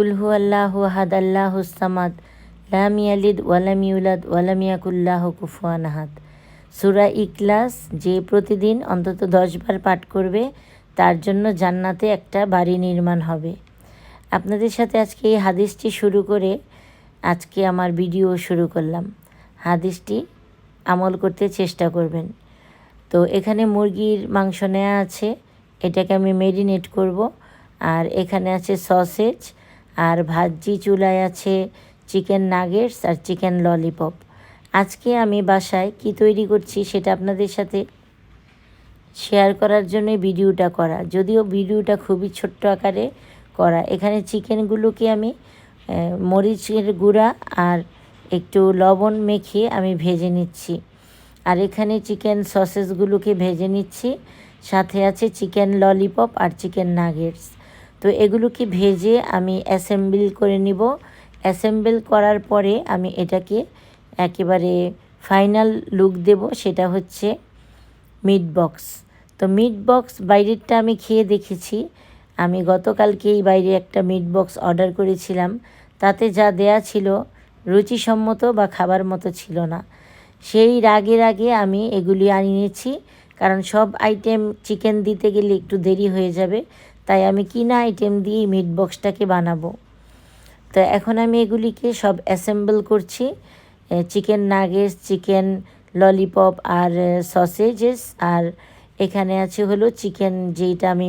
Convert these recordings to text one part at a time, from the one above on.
কুলহু আল্লাহ হাদ আল্লাহ সামাদ, লাম ইয়ালিদ ওয়ালাম ইউলাদ ওয়ালাম ইয়াকুল্লাহ কুফুয়ান সুরা ইকলাস যে প্রতিদিন অন্তত দশবার পাঠ করবে, তার জন্য জান্নাতে একটা বাড়ি নির্মাণ হবে। আপনাদের সাথে আজকে এই হাদিসটি শুরু করে আজকে আমার ভিডিও শুরু করলাম। হাদিসটি আমল করতে চেষ্টা করবেন। তো এখানে মুরগির মাংস নেওয়া আছে, এটাকে আমি মেরিনেট করব, আর এখানে আছে সসেজ আর ভাজি চুলায় আছে চিকেন নাগেটস আর চিকেন ললিপপ। আজকে আমি বাসায় কি তৈরি করছি সেটা আপনাদের সাথে শেয়ার করার জন্যই ভিডিওটা করা। যদিও ভিডিওটা খুবই ছোট্ট আকারে করা। এখানে চিকেনগুলোকে আমি মরিচের গুঁড়া আর একটু লবণ মেখে আমি ভেজে নিচ্ছি। আর এখানে চিকেন সসেসগুলোকে ভেজে নিচ্ছি। সাথে আছে চিকেন ললিপপ আর চিকেন নাগেটস। তো এগুলোকে ভেজে আমি অ্যাসেম্বল করে নিব। অ্যাসেম্বল করার পরে আমি এটাকে একেবারে ফাইনাল লুক দেব, সেটা হচ্ছে মিট বক্স। তো মিট বক্স বাইরেরটা আমি খেয়ে দেখেছি। আমি গতকালকেই বাইরে একটা মিট বক্স অর্ডার করেছিলাম। তাতে যা দেয়া ছিল রুচিসম্মত বা খাবার মতো ছিল না। সেই রাগে রাগে আমি এগুলি আনিয়েছি, কারণ সব আইটেম চিকেন দিতে গেলে একটু দেরি হয়ে যাবে। তাই আমি কিনা আইটেম দিয়ে মিট বক্সটাকে বানাবো। তো এখন আমি এগুলিকে সব অ্যাসেম্বল করছি। চিকেন নাগেটস চিকেন ললিপপ আর সসেজেস আর এখানে আছে হলো চিকেন যেটা আমি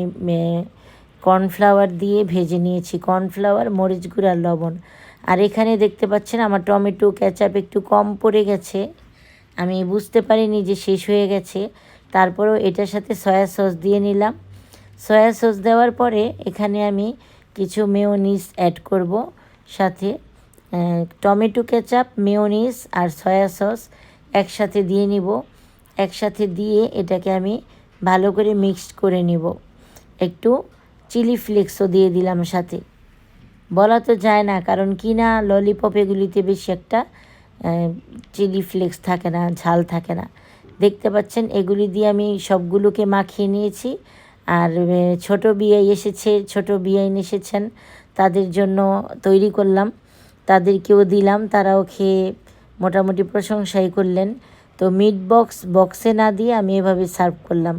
কর্নফ্লাওয়ার দিয়ে ভেজে নিয়েছি। কর্নফ্লাওয়ার মরিচ গুঁড়ার লবণ। আর এখানে দেখতে পাচ্ছেন আমার টমেটো ক্যাচাপ একটু কম পড়ে গেছে। আমি বুঝতে পারিনি যে শেষ হয়ে গেছে। তারপরেও এটার সাথে সয়া সস দিয়ে নিলাম। সয়া সস দেওয়ার পরে এখানে আমি কিছু মেয়োনিজ অ্যাড করব, সাথে টমেটো কেচাপ মেয়োনিজ আর সয়া সস একসাথে দিয়ে নিব। একসাথে দিয়ে এটাকে আমি ভালো করে মিক্সড করে নিব। একটু চিলি ফ্লেক্সও দিয়ে দিলাম সাথে। বলা তো যায় না, কারণ কিনা ললিপপ এগুলিতে বেশি একটা চিলি ফ্লেক্স থাকে না, ঝাল থাকে না। দেখতে পাচ্ছেন, এগুলি দিয়ে আমি সবগুলোকে মাখিয়ে নিয়েছি। আর ছোট বিয়াই এসেছে, ছোট বিয়াইন এসেছেন, তাদের জন্য তৈরি করলাম। তাদেরকেও দিলাম, তারাও খেয়ে মোটামুটি প্রশংসাই করলেন। তো মিট বক্স বক্সে না দিয়ে আমি এভাবে সার্ভ করলাম।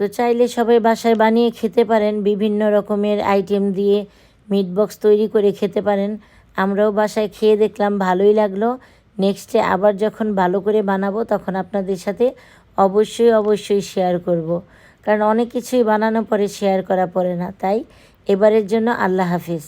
তো চাইলে সবাই বাসায় বানিয়ে খেতে পারেন, বিভিন্ন রকমের আইটেম দিয়ে মিট বক্স তৈরি করে খেতে পারেন। আমরাও বাসায় খেয়ে দেখলাম, ভালোই লাগল। নেক্সটে আবার যখন ভালো করে বানাবো, তখন আপনাদের সাথে অবশ্যই অবশ্যই শেয়ার করব। কারণ অনেক কিছুই বানানো পরে শেয়ার করা পড়ে না তাই এবারের জন্য আল্লাহ হাফিজ।